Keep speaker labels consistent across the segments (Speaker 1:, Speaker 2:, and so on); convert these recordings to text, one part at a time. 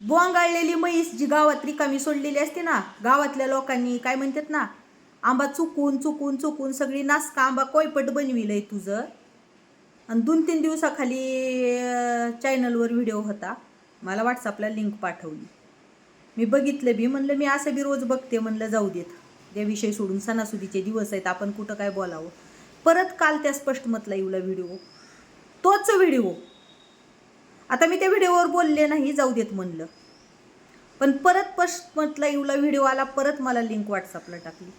Speaker 1: बोंगाळलेली म्हैस जी गावात रिकामी सोडलेली असते ना गावातल्या लोकांनी काय म्हणतात ना आंबा चुकून चुकून चुकून सगळी नासका आंबा कोयपट बनविलंय तुझं. आणि दोन तीन दिवसाखाली चॅनलवर व्हिडिओ होता. मला व्हॉट्सअपला लिंक पाठवली. मी बघितलं बी म्हणलं मी असं बी रोज बघते म्हणलं जाऊ देत. त्या विषय सोडून सणासुदीचे दिवस आहेत आपण कुठं काय बोलावं. परत काल त्या स्पष्ट मतला येऊला व्हिडिओ तोच व्हिडिओ आता मी त्या व्हिडिओवर बोलले नाही जाऊ देत म्हणलं. पण परत पश म्हटलं येऊला व्हिडिओ आला परत मला लिंक व्हॉट्सअपला टाकली.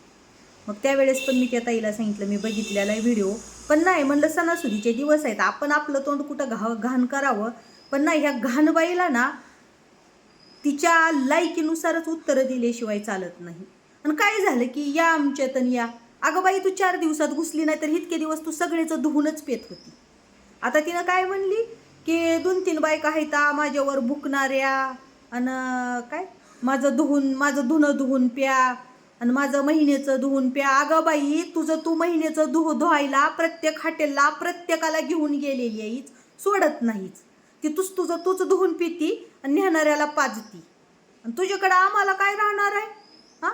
Speaker 1: मग त्यावेळेस पण मी त्या ताईला सांगितलं मी बघितलेला आहे व्हिडिओ. पण नाही म्हणलं सणासुदीचे दिवस आहेत आपण आपलं तोंड कुठं घा घाण करावं? पण नाही ह्या घाणबाईला ना तिच्या लायकीनुसारच उत्तरं दिल्याशिवाय चालत नाही. आणि काय झालं की या आमच्यात आणि या. अगं बाई तू चार दिवसात घुसली नाही तर इतके दिवस तू सगळेचं धुवूनच पेत होती. आता तिनं काय म्हणली? की दोन तीन बायका आहेत माझ्यावर भुकणाऱ्या आणि काय? माझं धुवून माझं धुणं धुवून प्या आणि माझं महिन्याचं धुवून प्या. अगं बाई तुझं तू महिन्याचं धु धुवायला प्रत्येक हॉटेलला प्रत्येकाला घेऊन गेलेली आहेच सोडत नाहीच ती तूच तुझं तूच धुवून पिती आणि नेहणाऱ्याला पाजती. आणि तुझ्याकडं आम्हाला काय राहणार आहे? हां?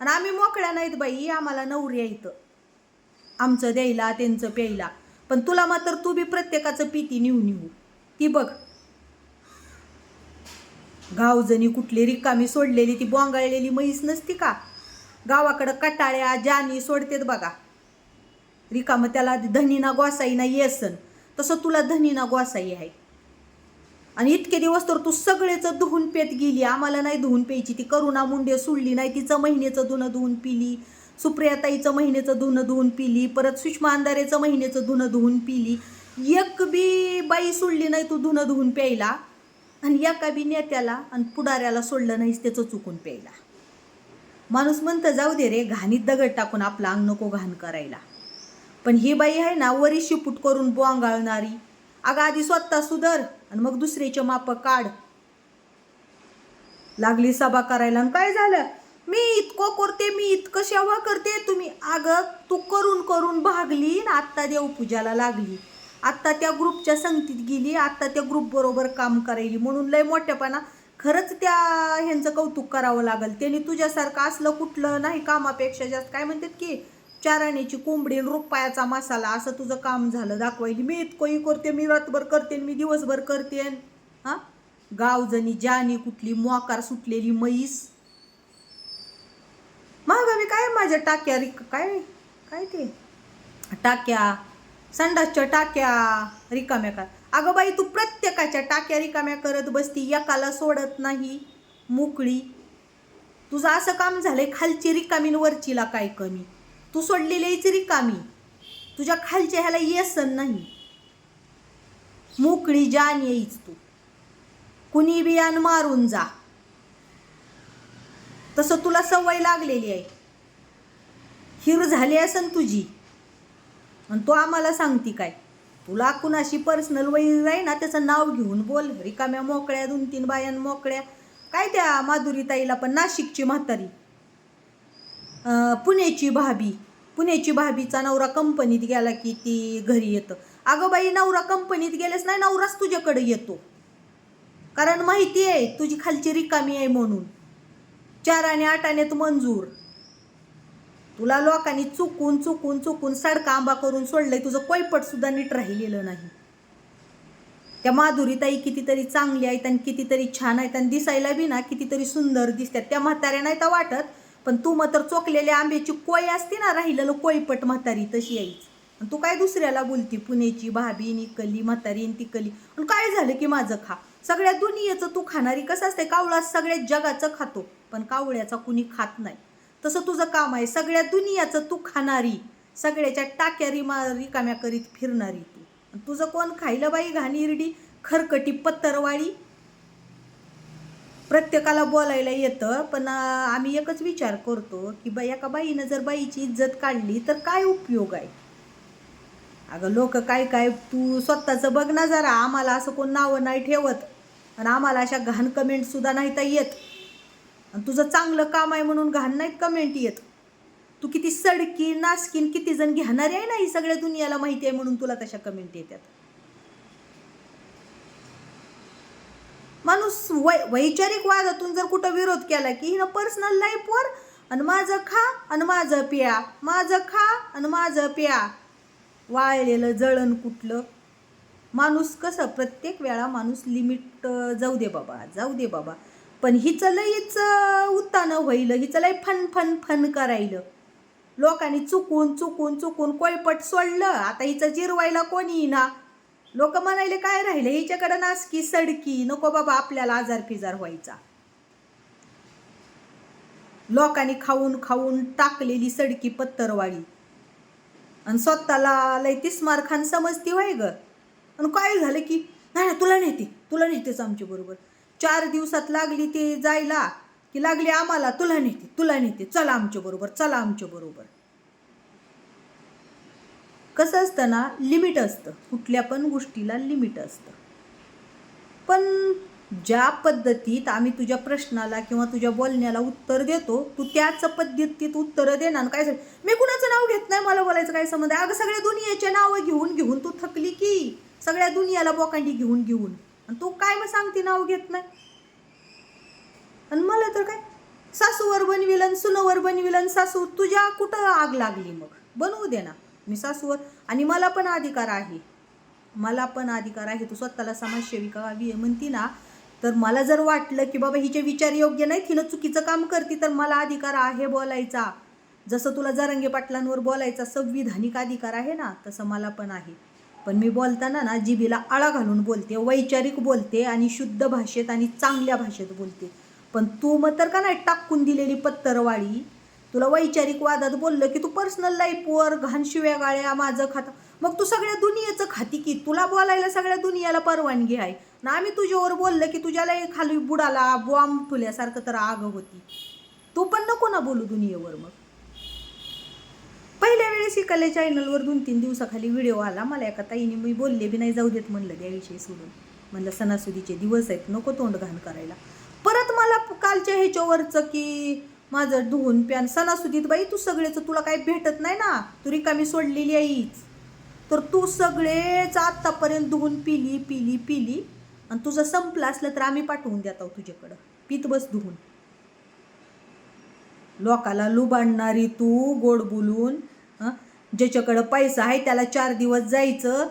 Speaker 1: आणि आम्ही मोकळ्या नाहीत बाई आम्हाला नवऱ्या इथं. आमचं द्यायला त्यांचं प्यायला. पण तुला मात्र तू बी प्रत्येकाचं पिती निऊ निऊ. ती बघ. गावजणी कुठली रिकामी सोडलेली ती बोंगाळलेली म्हैस नसती का? गावाकडं कटाळ्या जानी सोडतेत बघा. रिकामं त्याला धनीना गोसाईना येसन. तसं तुला धनीना गोसाई आहे. आणि इतके दिवस तर तू सगळेच धुवून पेत गेली. आम्हाला नाही धुवून प्यायची. ती करुणा मुंडे सोडली नाही. तिचं महिन्याचं धुणं धुवून पिली. सुप्रियाताईचं महिन्याचं धुणं धुवून पिली परत सुषमा अंधारेचं महिन्याचं धुणं धुवून पिली. एक बी बाई सोडली नाही तू धुणं धुवून प्यायला. आणि एका बी नेत्याला आणि पुढाऱ्याला सोडलं नाहीस त्याचं चुकून प्यायला. माणूस म्हणतं जाऊ दे रे घाणीत दगड टाकून आपलं अंग नको घाण करायला. पण ही बाई आहे ना वरी शिपूट करून बोंगाळणारी अगं आधी स्वतः सुधर आणि मग दुसरीचे माप काढ. लागली सभा करायला आणि काय झालं? मी इतकं करते मी इतकं सेवा करते. तुम्ही अगं तू करून करून भागली ना आत्ता देवपूजाला लागली. आत्ता त्या ग्रुपच्या संगतीत गेली आत्ता त्या ग्रुप बरोबर काम करायली. म्हणून लय मोठ्यापणा खरंच त्या ह्यांचं कौतुक करावं लागल. त्यांनी तुझ्यासारखं असलं कुठलं नाही कामापेक्षा जास्त. काय म्हणतात की चाराण्याची कोंबडी आणि रुपयाचा मसाला असं तुझं काम झालं दाखवायली. मी इतकंही करते मी रातभर करते मी दिवसभर करते. हां? गावजणी जानी कुठली मोकार सुटलेली म्हैस. माझ्या टाक्या रिक काय काय ते? टाक्या संडासच्या टाक्या रिकाम्या कर. अगं बाई तू प्रत्येकाच्या टाक्या रिकाम्या करत बसती एकाला सोडत नाही मोकळी. तुझं असं काम झालंय खालची रिकामी वरचीला काय कमी? तू सोडलेलीच रिकामी. तुझ्या खालच्या ह्याला येसन नाही. मोकळी जान येईच तू. कुणी बियान मारून जा. तसं तुला सवय लागलेली आहे. हिर झाली असन तुझी. आणि तू आम्हाला सांगती काय? तुला कुणाशी पर्सनल वैर आहे ना त्याचं नाव घेऊन बोल. रिकाम्या मोकळ्या दोन तीन बायां मोकळ्या. काय त्या माधुरीताईला पण नाशिकची म्हातारी. पुण्याची भाभी. पुण्याची भाभीचा नवरा कंपनीत गेला की ती घरी येतं. अगं बाई नवरा कंपनीत गेलेच नाही नवराच तुझ्याकडे येतो. कारण माहिती आहे तुझी खालची रिकामी आहे म्हणून. चार आणि आठ आण्यात मंजूर. तुला लोकांनी चुकून चुकून चुकून सडकांबा करून सोडलंय. तुझं कोयपट सुद्धा नीट राहिलेलं नाही. त्या माधुरीताई कितीतरी चांगली आहेत आणि कितीतरी छान आहेत आणि दिसायला बी ना कितीतरी सुंदर दिसतात. त्या म्हाताऱ्या नाही तर वाटत पण तू मात्र चोकलेल्या आंब्याची कोय असते ना राहिलेलं कोयपट म्हातारी तशी यायच आणि तू काय दुसऱ्याला बोलती? पुण्याची भाभी निकली म्हातारी आणि तिकली. आणि काय झालं की माझं खा? सगळ्या दुनियेचं तू खाणारी कसं असते? कावळा सगळ्या जगाचं खातो पण कावळ्याचा कुणी खात नाही. तसं तुझं काम आहे. सगळ्या दुनियाचं तू खाणारी सगळ्याच्या टाक्या रिमा रिकाम्या करीत फिरणारी तू. तुझं कोण खायलं बाई घाणीरडी खरकटी पत्तरवाळी? प्रत्येकाला बोलायला येतं पण आम्ही एकच विचार करतो की बाई एका बाईनं जर बाईची इज्जत काढली तर काय उपयोग आहे? अगं लोक काय काय तू स्वतःचं बघ ना जरा आम्हाला असं कोण नावं नाही ठेवत. आणि आम्हाला अशा घाण कमेंटसुद्धा नाही तर येत. आणि तुझं चांगलं काम आहे म्हणून घाण नाहीत कमेंट येत? तू किती सडकी नासकीन किती जण घेणारी आहे ना ही सगळ्या दुनियाला माहिती आहे म्हणून तुला तशा कमेंट येतात. माणूस वै वैचारिक वादातून जर कुठं विरोध केला की हिनं पर्सनल लाईफवर आणि माझं खा आणि माझं प्या माझं खा आणि माझं प्या. वाळलेलं जळण कुठलं? माणूस कसं प्रत्येक वेळा माणूस लिमिट जाऊ दे बाबा जाऊ दे बाबा. पण हिचं लईच उत्तानं होईल हिचं लई फन फन फन करायलं. लोकांनी चुकून चुकून चुकून कोयपट सोडलं. आता हिचं जिरवायला कोणी ना. लोक म्हणायले काय राहिले? हिच्याकडं नासकी सडकी. नको बाबा आपल्याला आजार फिजार व्हायचा. लोकांनी खाऊन खाऊन टाकलेली सडकी पत्तरवाळी आणि स्वतःला लय तिस्मार खान समजती व्हाय ग. आणि काय झालं की नाही नाही, तुला नेते तुला नेतेच आमच्या बरोबर. चार दिवसात लागली ते जायला. की लागली आम्हाला तुला नेते तुला नेते. चला आमच्या बरोबर चला आमच्या बरोबर. कसं असतं ना लिमिट असतं. कुठल्या पण गोष्टीला लिमिट असतं. पण ज्या पद्धतीत आम्ही तुझ्या प्रश्नाला किंवा तुझ्या बोलण्याला उत्तर देतो तू त्याच पद्धतीत उत्तरं देणार काय झालं मी कुणाचं नाव घेत नाही मला बोलायचं काय संबंध आहे? अगं सगळ्या दुनियेचे नावं घेऊन घेऊन तू थकली की? सगळ्या दुनियाला बोकांडी घेऊन घेऊन. आणि तू काय मग सांगते नाव घेत नाही? आणि मला तर काय? सासूवर बनविल आणि सुनवर बनविल आणि सासू तुझ्या कुठं आग लागली मग? बनवू दे ना. मी सासूवर आणि मला पण अधिकार आहे. मला पण अधिकार आहे. तू स्वतःला समाजसेविका आहे म्हणती ना तर मला जर वाटलं की बाबा हिचे विचार योग्य नाही तिनं चुकीचं काम करते तर मला अधिकार आहे बोलायचा. जसं तुला जरंगे पाटलांवर बोलायचा संविधानिक अधिकार आहे ना तसं मला पण आहे. पण मी बोलताना ना जिभेला आळा घालून बोलते वैचारिक बोलते आणि शुद्ध भाषेत आणि चांगल्या भाषेत बोलते. पण तू मग तर का नाही टाकून दिलेली पत्तरवाळी तुला वैचारिक वादात बोललं की तू पर्सनल लाईफवर घाण शिव्या गाळ्या माझं खातं. मग तू सगळ्या दुनियेचं खाती की? तुला बोलायला सगळ्या दुनियाला परवानगी आहे. ना आम्ही तुझ्यावर बोललं की तुझ्याला खाली बुडाला बॉम्ब फुल्यासारखं तर आग होती. तू पण नको ना बोलू दुनियेवर मग. पहिल्या वेळेस चॅनलवर दोन तीन दिवसाखाली व्हिडिओ आला. मला एका ताईने मी बोलले बी नाही जाऊ देत म्हणलं त्याविषयी सोडून. म्हणलं सणासुदीचे दिवस आहेत नको तोंड घाण करायला. परत मला कालच्या ह्याच्यावरचं की माझं धुवून प्यान सणासुदीत बाई तू सगळेच तुला काही भेटत नाही ना? तू रिकामी सोडलेली आहेच तर तू सगळेच आत्तापर्यंत धुवून पिली पिली पिली. आणि तुझं संपलं असलं तर आम्ही पाठवून देत आहोत तुझ्याकडं. पित बस धुवून. लोकाला लुबाडणारी तू गोड बोलून ज्याच्याकडं पैसा आहे त्याला चार दिवस जायचं.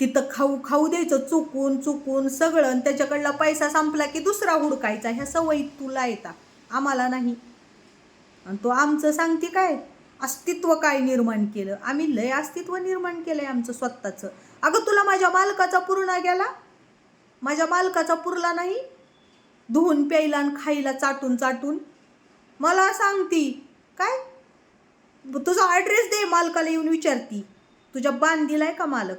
Speaker 1: तिथं खाऊ खाऊ द्यायचं चुकून चुकून सगळं. आणि त्याच्याकडला पैसा संपला की दुसरा हुडकायचा. ह्या सवयी तुला येतात आम्हाला नाही. आणि तो आमचं सांगते काय? अस्तित्व काय निर्माण केलं? आम्ही लय अस्तित्व निर्माण केलं आहे आमचं स्वतःचं. अगं तुला माझ्या मालकाचा पूर्ण गेला? माझ्या मालकाचा पुरला नाही? धुवून प्यायला आणि खायला चाटून चाटून? मला सांगती. काय? तुझा ॲड्रेस दे मालकाला येऊन विचारती. तुझ्या बांधीला आहे का मालक?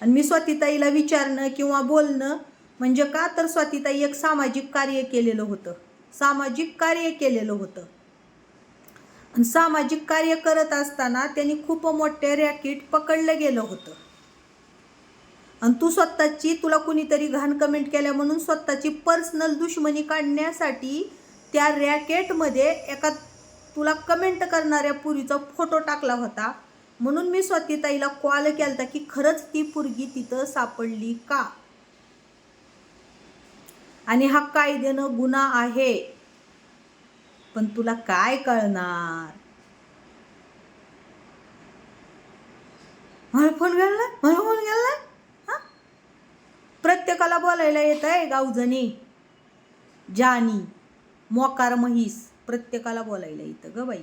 Speaker 1: आणि मी स्वातीताईला विचारणं किंवा बोलणं म्हणजे का? तर स्वातीताई एक सामाजिक कार्य केलेलं होतं. सामाजिक कार्य केलेलं होतं. आणि सामाजिक कार्य करत असताना त्यांनी खूप मोठे रॅकेट पकडलं गेलं होतं. आणि तू स्वतःची तुला कुणीतरी घाण कमेंट केल्या म्हणून स्वतःची पर्सनल दुश्मनी काढण्यासाठी त्या रॅकेटमध्ये एका तुला कमेंट करणाऱ्या पुरीचा फोटो टाकला होता. म्हणून मी स्वतीताईला कॉल केला की खरंच ती पुरगी तिथं सापडली का? आणि हा कायद्यानं गुन्हा आहे. पण तुला काय कळणार? मला फोन गेला? मला फोन गेला? हा? प्रत्येकाला बोलायला येत आहे गावजणी जानी मोकार म्हैस. प्रत्येकाला बोलायला येतं ग बाई.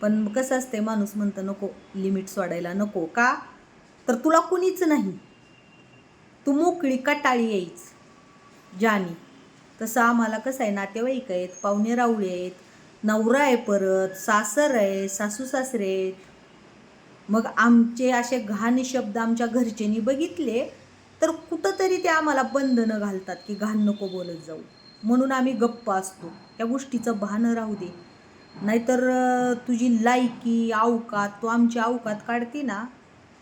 Speaker 1: पण कसं असतंय माणूस म्हणतं नको लिमिट सोडायला नको. का? तर तुला कुणीच नाही. तू मोकळी कटाळी यायच. जानी तसं आम्हाला कसं आहे नातेवाईक आहेत पाहुणे रावळे आहेत नवरा आहे परत सासर आहे सासू सासरे आहेत. मग आमचे असे घाण शब्द आमच्या घरच्यांनी बघितले तर कुठंतरी ते आम्हाला बंधनं घालतात की घाण नको बोलत जाऊ. म्हणून आम्ही गप्प असतो. त्या गोष्टीचं भान राहू दे. नाहीतर तुझी लायकी अवकात तू आमची अवकात काढते ना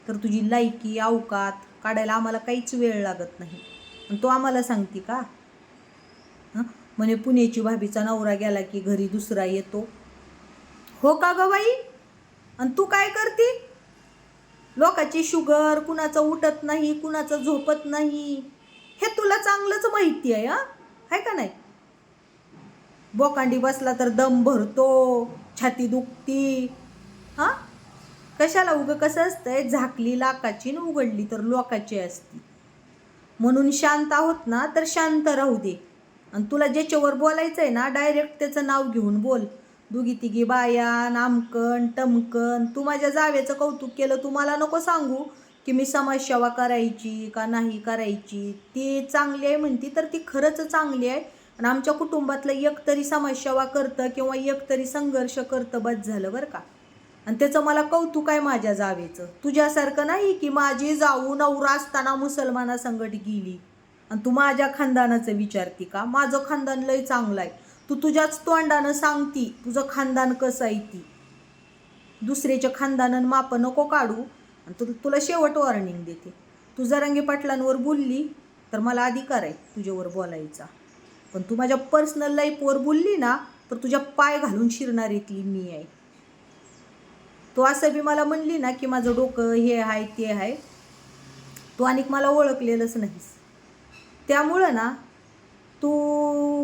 Speaker 1: तर तुझी लायकी अवकात काढायला आम्हाला काहीच वेळ लागत नाही. आणि तो आम्हाला सांगते का? हं? म्हणे पुण्याची भाभीचा नवरा गेला की घरी दुसरा येतो. हो का ग बाई? आणि तू काय करते? लोकाची शुगर कुणाचं उठत नाही कुणाचं झोपत नाही. हे तुला चांगलंच माहिती आहे हां? आहे का नाही? बोकांडी बसला तर दम भरतो छाती दुखती. हां? कशाला उगं कसं असतंय? झाकली लाकाची न उघडली तर लोकाची असती. म्हणून शांत आहोत ना तर शांत राहू दे. आणि तुला ज्याच्यावर बोलायचं आहे ना डायरेक्ट त्याचं नाव घेऊन बोल. दुगी तिघी बाया नामकण टमकन. तू माझ्या जावेचं कौतुक केलं तू मला नको सांगू. की मी समाजसेवा करायची का नाही करायची ती चांगली आहे म्हणती तर ती खरंच चांगली आहे. आणि आमच्या कुटुंबातलं एक तरी समाजसेवा करतं किंवा एक तरी संघर्ष करतं बस झालं बरं का. आणि त्याचं मला कौतुक आहे माझ्या जावेचं. तुझ्यासारखं नाही की माझी जाऊ नवरा असताना मुसलमाना संगट गेली. आणि तू माझ्या खानदानाचं विचारती का? माझं खानदान लय चांगलं आहे. तू तुझ्याच तोंडानं सांगती तुझं खानदान कसं आहे ती? दुसऱ्याच्या खानदानानं माप नको काढू. आणि तु तुला शेवट वॉर्निंग देते. तू जरांगी पाटलांवर बोलली तर मला अधिकार आहे तुझ्यावर बोलायचा. पण तू माझ्या पर्सनल लाईफवर बोलली ना तर तुझ्या पाय घालून शिरणारीतली मी आहे. तू असं बी मला म्हणली ना की माझं डोकं हे आहे ते आहे. तू आणि मला ओळखलेलंच नाहीस. त्यामुळं ना तू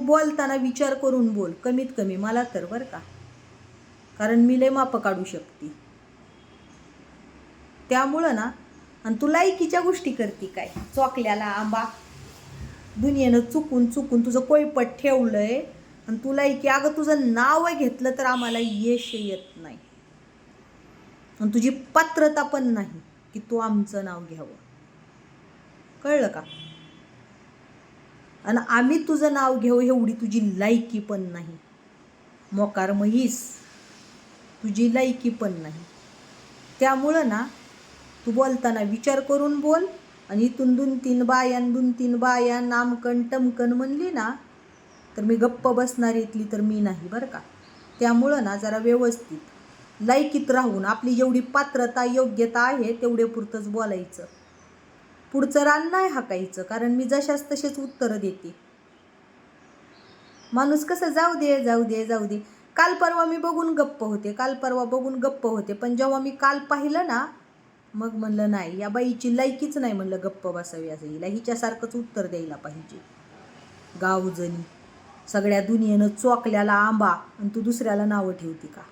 Speaker 1: बोलताना विचार करून बोल कमीत कमी मला तर बरं का? कारण मी लय मापं काढू शकते. त्यामुळं ना आणि तू लायकीच्या गोष्टी करती काय? चोकल्याला आंबा. दुनियेनं चुकून चुकून तुझं कोयपट ठेवलंय आणि तुला लायकी. अगं तुझं नाव घेतलं तर आम्हाला यश येत नाही. आणि तुझी पात्रता पण नाही की तू आमचं नाव घ्यावं. कळलं का? आणि आम्ही तुझं नाव घेऊ एवढी तुझी लायकी पण नाही. मोकार म्हैस. तुझी लायकी पण नाही. त्यामुळं ना तू बोलताना विचार करून बोल. आणि इथून दोन तीन बायान दोन तीन बाया नामकण टमकण म्हणली ना तर मी गप्प बसणार इथली तर मी नाही बरं का. त्यामुळं ना जरा व्यवस्थित लायकीत राहून आपली जेवढी पात्रता योग्यता आहे तेवढे पुरतंच बोलायचं. पुढचं रान नाही हाकायचं कारण मी जशाच तसेच उत्तरं देते. माणूस कसं जाऊ दे जाऊ दे जाऊ दे. काल परवा मी बघून गप्प होते काल परवा बघून गप्प होते पण जेव्हा मी काल पाहिलं ना मग म्हणलं नाही. या बाईची लायकीच नाही म्हणलं गप्प बसावी असं. हिला हिच्यासारखंच उत्तर द्यायला पाहिजे. गावजणी. सगळ्या दुनियेनं चोकल्याला आंबा आणि तू दुसऱ्याला नावं ठेवती का?